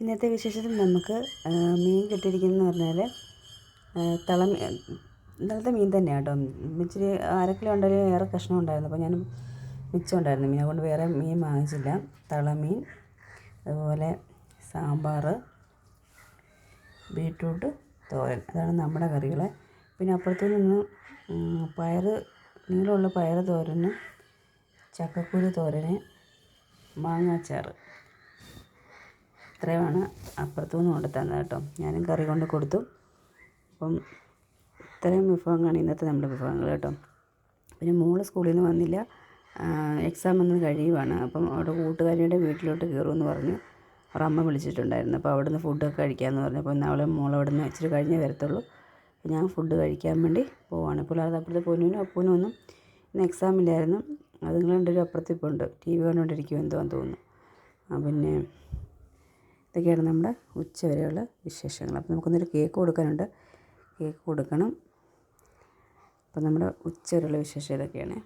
ഇന്നത്തെ വിശേഷത്തിൽ നമുക്ക് മീൻ കിട്ടിയിരിക്കുന്നതെന്ന് പറഞ്ഞാൽ തള ഇന്നലത്തെ മീൻ തന്നെയാണ് കേട്ടോ. ഇച്ചിരി അരക്കിലോ ഉണ്ടായാലും ഏറെ കഷ്ണം ഉണ്ടായിരുന്നു. അപ്പോൾ ഞാൻ മിച്ചം ഉണ്ടായിരുന്നു മീൻ. അതുകൊണ്ട് വേറെ മീൻ വാങ്ങിച്ചില്ല. തളമീൻ അതുപോലെ സാമ്പാർ ബീട്രൂട്ട് തോരൻ. അതാണ് നമ്മുടെ കറികൾ പിന്നെ അപ്പുറത്തു നിന്ന് പയർ നീളമുള്ള പയർ തോരന് ചക്കക്കുരു തോരന് മാങ്ങാച്ചാറ്. ഇത്രയുമാണ് അപ്പുറത്തു നിന്ന് കൊണ്ട് തന്നത് കേട്ടോ. ഞാനും കറി കൊണ്ട് കൊടുത്തു. അപ്പം ഇത്രയും വിഭവങ്ങളാണ് ഇന്നത്തെ നമ്മുടെ വിഭവങ്ങൾ കേട്ടോ. പിന്നെ മോൾ സ്കൂളിൽ നിന്ന് വന്നില്ല. എക്സാം ഒന്ന് കഴിയുവാണ്. അപ്പം അവിടെ കൂട്ടുകാരിയുടെ വീട്ടിലോട്ട് കയറുമെന്ന് പറഞ്ഞു. അവരമ്മ വിളിച്ചിട്ടുണ്ടായിരുന്നു. അപ്പോൾ അവിടെ നിന്ന് ഫുഡൊക്കെ കഴിക്കാമെന്ന് പറഞ്ഞു. അപ്പോൾ നാളെ മോൾ ഇച്ചിരി കഴിഞ്ഞേ വരത്തുള്ളൂ. ഞാൻ ഫുഡ് കഴിക്കാൻ വേണ്ടി പോവാണ്. അത് അപ്പുറത്തെ പൊന്നിനും അപ്പൂനും ഒന്നും ഇന്ന് എക്സാം ഇല്ലായിരുന്നു. അതുങ്ങൾ രണ്ടുപേരും അപ്പുറത്ത് ഇപ്പോൾ ഉണ്ട്. ടി വി കണ്ടുകൊണ്ടിരിക്കും എന്തോ തോന്നുന്നു. പിന്നെ ഇതൊക്കെയാണ് നമ്മുടെ ഉച്ചവരെയുള്ള വിശേഷങ്ങൾ. അപ്പോൾ നമുക്കൊന്നൊരു കേക്ക് കൊടുക്കാനുണ്ട്. കേക്ക് കൊടുക്കണം. അപ്പോൾ നമ്മുടെ ഉച്ച വരെയുള്ള വിശേഷം ഇതൊക്കെയാണ്.